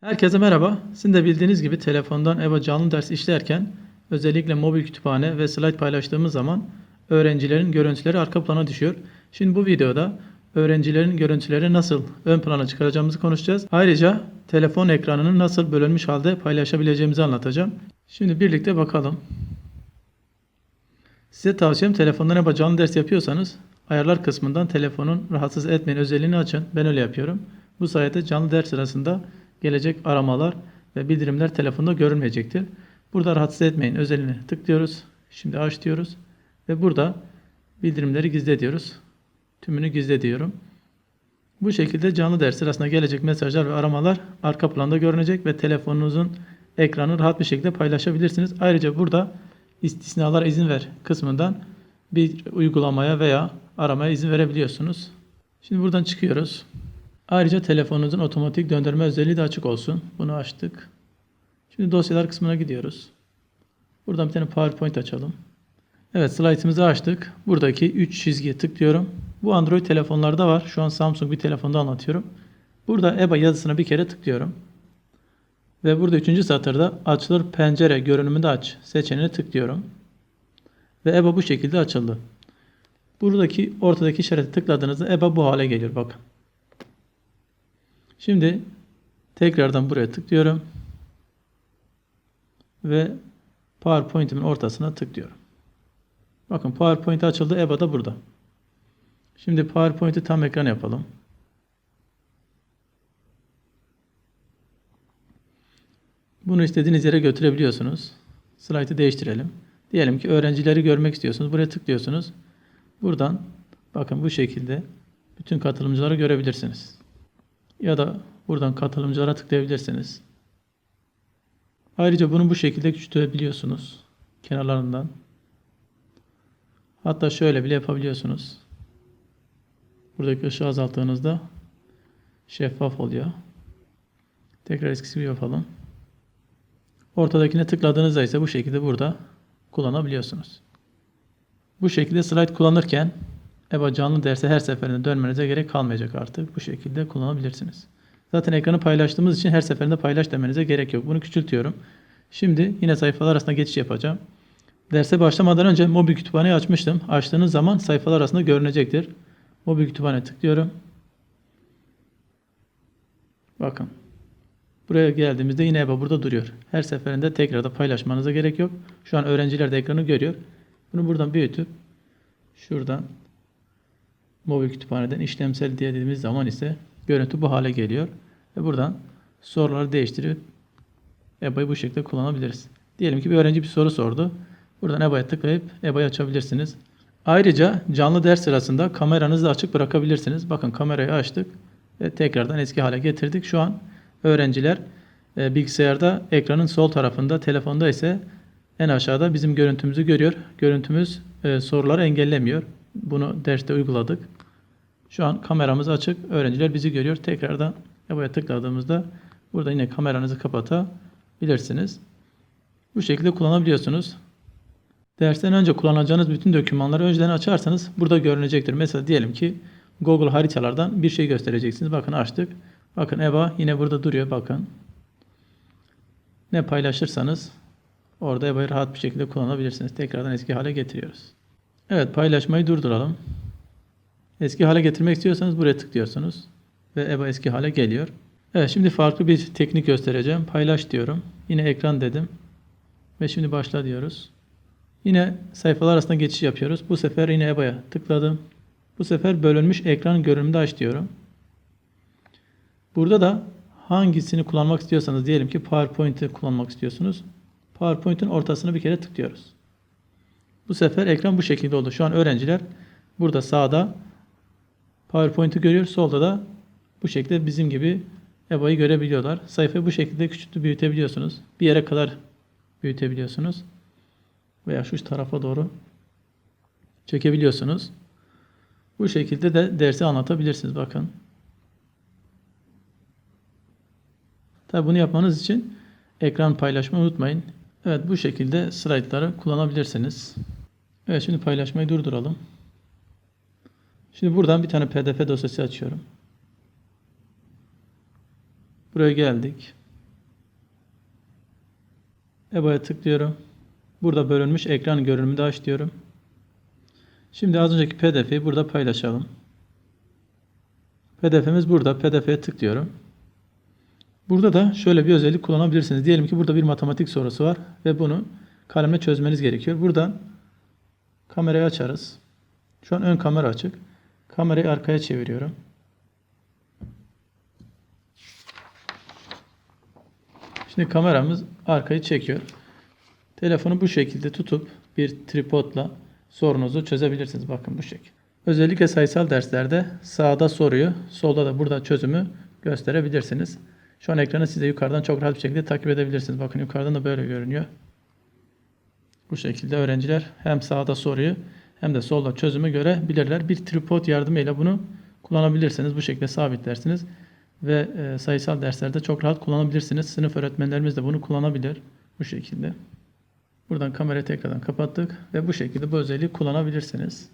Herkese merhaba. Sizin de bildiğiniz gibi telefondan EVA canlı ders işlerken özellikle mobil kütüphane ve slide paylaştığımız zaman öğrencilerin görüntüleri arka plana düşüyor. Şimdi bu videoda öğrencilerin görüntüleri nasıl ön plana çıkaracağımızı konuşacağız. Ayrıca telefon ekranını nasıl bölünmüş halde paylaşabileceğimizi anlatacağım. Şimdi birlikte bakalım. Size tavsiyem telefondan EVA canlı ders yapıyorsanız ayarlar kısmından telefonun rahatsız etmeyin özelliğini açın. Ben öyle yapıyorum. Bu sayede canlı ders sırasında gelecek aramalar ve bildirimler telefonda görülmeyecektir. Burada rahatsız etmeyin özelliğine tıklıyoruz. Şimdi aç diyoruz ve burada bildirimleri gizle diyoruz. Tümünü gizle diyorum. Bu şekilde canlı ders sırasında gelecek mesajlar ve aramalar arka planda görünecek ve telefonunuzun ekranı rahat bir şekilde paylaşabilirsiniz. Ayrıca burada istisnalar izin ver kısmından bir uygulamaya veya aramaya izin verebiliyorsunuz. Şimdi buradan çıkıyoruz. Ayrıca telefonunuzun otomatik döndürme özelliği de açık olsun. Bunu açtık. Şimdi dosyalar kısmına gidiyoruz. Buradan bir tane PowerPoint açalım. Evet slaytımızı açtık. Buradaki 3 çizgiye tıklıyorum. Bu Android telefonlarda var. Şu an Samsung bir telefonda anlatıyorum. Burada EBA yazısına bir kere tıklıyorum. Ve burada 3. satırda açılır pencere görünümünde aç seçeneğine tıklıyorum. Ve EBA bu şekilde açıldı. Buradaki ortadaki işarete tıkladığınızda EBA bu hale geliyor. Bakın. Şimdi tekrardan buraya tıklıyorum. Ve PowerPoint'imin ortasına tıklıyorum. Bakın PowerPoint açıldı. EBA da burada. Şimdi PowerPoint'i tam ekran yapalım. Bunu istediğiniz yere götürebiliyorsunuz. Slide'ı değiştirelim. Diyelim ki öğrencileri görmek istiyorsunuz. Buraya tıklıyorsunuz. Buradan bakın bu şekilde bütün katılımcıları görebilirsiniz. Ya da buradan katılımcılara tıklayabilirsiniz. Ayrıca bunu bu şekilde küçültebiliyorsunuz. Kenarlarından. Hatta şöyle bile yapabiliyorsunuz. Buradaki ışığı azalttığınızda şeffaf oluyor. Tekrar eskisi gibi yapalım. Ortadakine tıkladığınızda ise bu şekilde burada kullanabiliyorsunuz. Bu şekilde slide kullanırken EBA canlı derse her seferinde dönmenize gerek kalmayacak artık. Bu şekilde kullanabilirsiniz. Zaten ekranı paylaştığımız için her seferinde paylaş demenize gerek yok. Bunu küçültüyorum. Şimdi yine sayfalar arasında geçiş yapacağım. Derse başlamadan önce mobil kütüphaneyi açmıştım. Açtığınız zaman sayfalar arasında görünecektir. Mobil kütüphane tıklıyorum. Bakın. Buraya geldiğimizde yine EBA burada duruyor. Her seferinde tekrar da paylaşmanıza gerek yok. Şu an öğrenciler de ekranı görüyor. Bunu buradan büyütüp şuradan mobil kütüphaneden işlemsel diye dediğimiz zaman ise görüntü bu hale geliyor. Ve buradan soruları değiştirip EBA'yı bu şekilde kullanabiliriz. Diyelim ki bir öğrenci bir soru sordu. Buradan EBA'ya tıklayıp EBA'yı açabilirsiniz. Ayrıca canlı ders sırasında kameranızı da açık bırakabilirsiniz. Bakın kamerayı açtık ve tekrardan eski hale getirdik. Şu an öğrenciler e, bilgisayarda ekranın sol tarafında, telefonda ise en aşağıda bizim görüntümüzü görüyor. Görüntümüz e, soruları engellemiyor. Bunu derste uyguladık. Şu an kameramız açık. Öğrenciler bizi görüyor. Tekrardan buraya tıkladığımızda burada yine kameranızı kapatabilirsiniz. Bu şekilde kullanabiliyorsunuz. Dersten önce kullanacağınız bütün dokümanları önceden açarsanız burada görünecektir. Mesela diyelim ki Google haritalardan bir şey göstereceksiniz. Bakın açtık. Bakın EBA yine burada duruyor. Bakın. Ne paylaşırsanız orada EBA'yı rahat bir şekilde kullanabilirsiniz. Tekrardan eski hale getiriyoruz. Evet paylaşmayı durduralım. Eski hale getirmek istiyorsanız buraya tıklıyorsunuz. Ve EBA eski hale geliyor. Evet şimdi farklı bir teknik göstereceğim. Paylaş diyorum. Yine ekran dedim. Ve şimdi başla diyoruz. Yine sayfalar arasında geçiş yapıyoruz. Bu sefer yine EBA'ya tıkladım. Bu sefer bölünmüş ekran görünümde aç diyorum. Burada da hangisini kullanmak istiyorsanız diyelim ki PowerPoint'i kullanmak istiyorsunuz. PowerPoint'in ortasına bir kere tıklıyoruz. Bu sefer ekran bu şekilde oldu. Şu an öğrenciler burada sağda PowerPoint'i görüyor. Solda da bu şekilde bizim gibi EBA'yı görebiliyorlar. Sayfayı bu şekilde küçültüp büyütebiliyorsunuz. Bir yere kadar büyütebiliyorsunuz. Veya şu tarafa doğru çekebiliyorsunuz. Bu şekilde de dersi anlatabilirsiniz. Bakın. Tabi bunu yapmanız için ekran paylaşmayı unutmayın. Evet bu şekilde slaytları kullanabilirsiniz. Evet şimdi paylaşmayı durduralım. Şimdi buradan bir tane pdf dosyası açıyorum. Buraya geldik. EBA'ya tıklıyorum. Burada bölünmüş ekran görünümü de aç diyorum. Şimdi az önceki pdf'yi burada paylaşalım. pdf'imiz burada. pdf'ye tıklıyorum. Burada da şöyle bir özellik kullanabilirsiniz. Diyelim ki burada bir matematik sorusu var ve bunu kalemle çözmeniz gerekiyor. Buradan kamerayı açarız. Şu an ön kamera açık. Kamerayı arkaya çeviriyorum. Şimdi kameramız arkayı çekiyor. Telefonu bu şekilde tutup bir tripodla sorunuzu çözebilirsiniz. Bakın bu şekilde. Özellikle sayısal derslerde sağda soruyu, solda da burada çözümü gösterebilirsiniz. Şu an ekranı size yukarıdan çok rahat bir şekilde takip edebilirsiniz. Bakın yukarıdan da böyle görünüyor. Bu şekilde öğrenciler hem sağda soruyu hem de solda çözümü görebilirler. Bir tripod yardımıyla bunu kullanabilirsiniz. Bu şekilde sabitlersiniz ve e, sayısal derslerde çok rahat kullanabilirsiniz. Sınıf öğretmenlerimiz de bunu kullanabilir bu şekilde. Buradan kamerayı tekrardan kapattık ve bu şekilde bu özelliği kullanabilirsiniz.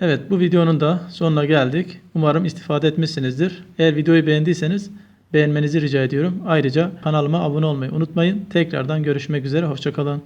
Evet bu videonun da sonuna geldik. Umarım istifade etmişsinizdir. Eğer videoyu beğendiyseniz beğenmenizi rica ediyorum. Ayrıca kanalıma abone olmayı unutmayın. Tekrardan görüşmek üzere. Hoşçakalın.